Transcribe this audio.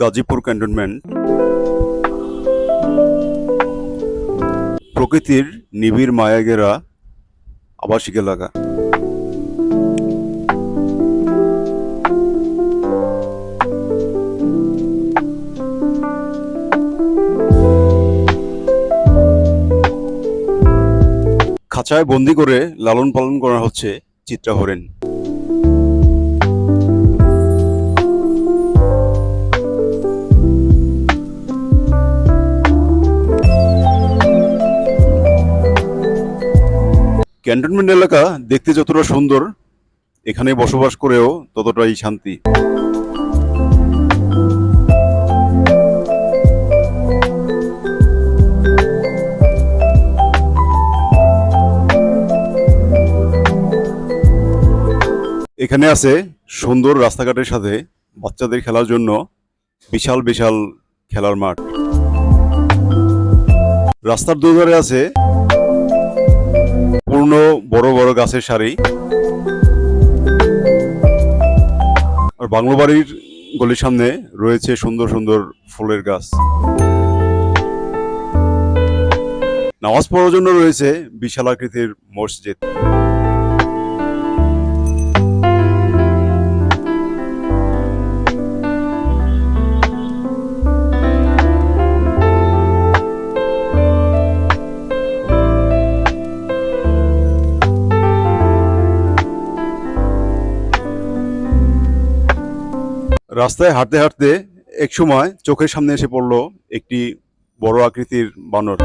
Gazipur cantonment, প্রকৃতির নিবিড় মায়াগেরা আবাসিক এলাকা। খাঁচায় বন্দি করে লালন পালন করা হচ্ছে চিত্রা হরিণ ক্যান্টনমেন্ট এলাকা দেখতে যতটা সুন্দর, এখানে বসবাস করেও ততটাই শান্তি। এখানে আছে সুন্দর রাস্তাঘাটের সাথে বাচ্চাদের খেলার জন্য বিশাল বিশাল খেলার মাঠ। রাস্তার দুধারে আছে পূর্ণ বড় বড় গাছের সারি। আর বাংলো বাড়ির গলির সামনে রয়েছে সুন্দর সুন্দর ফুলের গাছ। নামাজ পড়ার জন্য রয়েছে বিশাল আকৃতির মসজিদ। রাস্তায় হাঁটতে হাঁটতে এক সময় চোখের সামনে এসে পড়ল একটি বড় আকৃতির বানর।